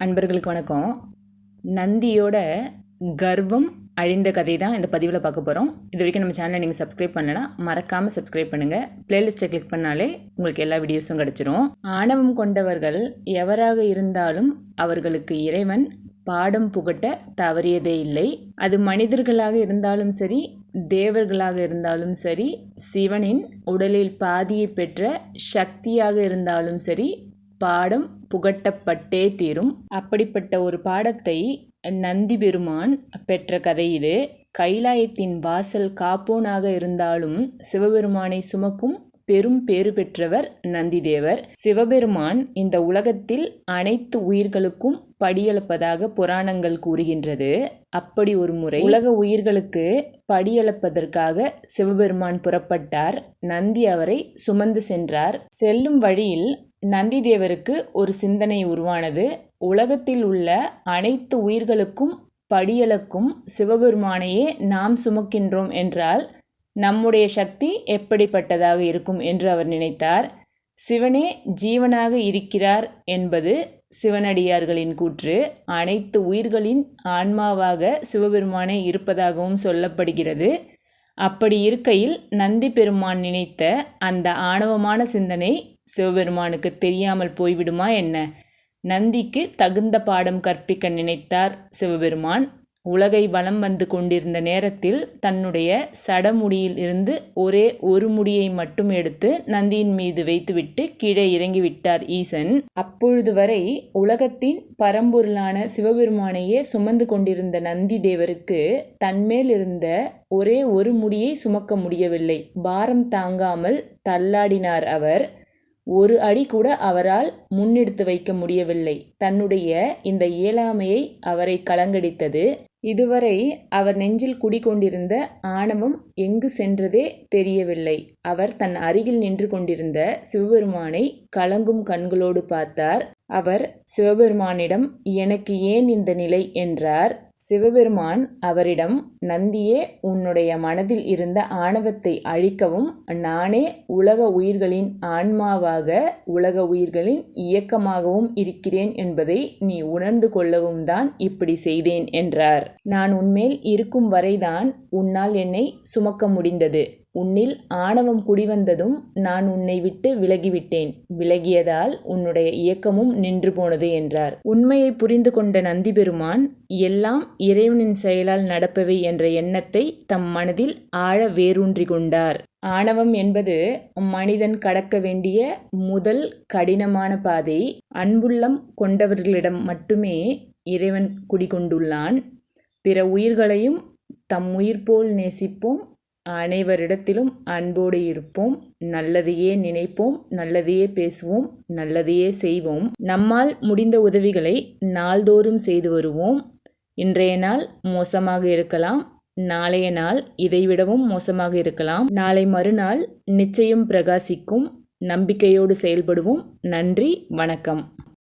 அன்பர்களுக்கு வணக்கம். நந்தியோட கர்வம் அழிந்த கதை தான் இந்த பதிவில் பார்க்க போகிறோம் இது வரைக்கும் நம்ம சேனலை நீங்கள் சப்ஸ்கிரைப் பண்ணலன்னா மறக்காமல் சப்ஸ்கிரைப் பண்ணுங்கள் பிளேலிஸ்ட்டை கிளிக் பண்ணாலே உங்களுக்கு எல்லா வீடியோஸும் கிடச்சிரும். ஆணவம் கொண்டவர்கள் எவராக இருந்தாலும் அவர்களுக்கு இறைவன் பாடம் புகட்ட தவறியதே இல்லை. அது மனிதர்களாக இருந்தாலும் சரி தேவர்களாக இருந்தாலும் சரி சிவனின் உடலில் பாதியை பெற்ற சக்தியாக இருந்தாலும் சரி பாடம் புகட்டப்பட்டே தீரும். அப்படிப்பட்ட ஒரு பாடத்தை நந்தி பெருமான் பெற்ற கதை இது. கைலாயத்தின் வாசல் காப்போனாக இருந்தாலும் சிவபெருமானை சுமக்கும் பெரும் பேறு பெற்றவர் நந்திதேவர். சிவபெருமான் இந்த உலகத்தில் அனைத்து உயிர்களுக்கும் படியளப்பதாக புராணங்கள் கூறுகின்றது. அப்படி ஒரு முறை உலக உயிர்களுக்கு படியளப்பதற்காக சிவபெருமான் புறப்பட்டார். நந்தி அவரை சுமந்து சென்றார். செல்லும் வழியில் நந்திதேவருக்கு ஒரு சிந்தனை உருவானது. உலகத்தில் உள்ள அனைத்து உயிர்களுக்கும் படியளக்கும் சிவபெருமானையே நாம் சுமக்கின்றோம் என்றால் நம்முடைய சக்தி எப்படிப்பட்டதாக இருக்கும் என்று அவர் நினைத்தார். சிவனே ஜீவனாக இருக்கிறார் என்பது சிவனடியார்களின் கூற்று. அனைத்து உயிர்களின் ஆன்மாவாக சிவபெருமானே இருப்பதாகவும் சொல்லப்படுகிறது. அப்படி இருக்கையில் நந்தி பெருமான் நினைத்த அந்த ஆணவமான சிந்தனை சிவபெருமானுக்கு தெரியாமல் போய்விடுமா என்ன? நந்திக்கு தகுந்த பாடம் கற்பிக்க நினைத்தார் சிவபெருமான். உலகை வலம் வந்து கொண்டிருந்த நேரத்தில் தன்னுடைய சடமுடியில் இருந்து ஒரே ஒரு முடியை மட்டும் எடுத்து நந்தியின் மீது வைத்துவிட்டு கீழே இறங்கிவிட்டார் ஈசன். அப்பொழுது வரை உலகத்தின் பரம்பொருளான சிவபெருமானையே சுமந்து கொண்டிருந்த நந்தி தேவருக்கு தன்மேல் இருந்த ஒரே ஒரு முடியை சுமக்க முடியவில்லை. பாரம் தாங்காமல் தள்ளாடினார் அவர். ஒரு அடி கூட அவரால் முன்னெடுத்து வைக்க முடியவில்லை. தன்னுடைய இந்த இயலாமையை அவரை கலங்கடித்தது. இதுவரை அவர் நெஞ்சில் குடிகொண்டிருந்த ஆணவம் எங்கு சென்றதே தெரியவில்லை. அவர் தன் அருகில் நின்று கொண்டிருந்த சிவபெருமானை கலங்கும் கண்களோடு பார்த்தார். அவர் சிவபெருமானிடம் எனக்கு ஏன் இந்த நிலை? என்றார். சிவபெருமான் அவரிடம் நந்தியே உன்னுடைய மனதில் இருந்த ஆணவத்தை அழிக்கவும் நானே உலக உயிர்களின் ஆன்மாவாக உலக உயிர்களின் இயக்கமாகவும் இருக்கிறேன் என்பதை நீ உணர்ந்து கொள்ளவும் தான் இப்படி செய்தேன் என்றார். நான் உன்மேல் இருக்கும் வரைதான் உன்னால் என்னை சுமக்க முடிந்தது. உன்னில் ஆணவம் குடிவந்ததும் நான் உன்னை விட்டு விலகிவிட்டேன். விலகியதால் உன்னுடைய இயக்கமும் நின்று போனது என்றார். உண்மையை புரிந்து கொண்ட நந்தி பெருமான் எல்லாம் இறைவனின் செயலால் நடப்பவை என்ற எண்ணத்தை தம் மனதில் ஆழ வேரூன்றி கொண்டார். ஆணவம் என்பது மனிதன் கடக்க வேண்டிய முதல் கடினமான பாதை. அன்புள்ளம் கொண்டவர்களிடம் மட்டுமே இறைவன் குடிகொண்டுள்ளான். பிற உயிர்களையும் தம் உயிர் போல் நேசிப்போம். அனைவரிடத்திலும் அன்போடு இருப்போம். நல்லதையே நினைப்போம். நல்லதையே பேசுவோம். நல்லதையே செய்வோம். நம்மால் முடிந்த உதவிகளை நாள்தோறும் செய்து வருவோம். இன்றைய நாள் மோசமாக இருக்கலாம். நாளைய நாள் இதைவிடவும் மோசமாக இருக்கலாம். நாளை மறுநாள் நிச்சயம் பிரகாசிக்கும். நம்பிக்கையோடு செயல்படுவோம். நன்றி. வணக்கம்.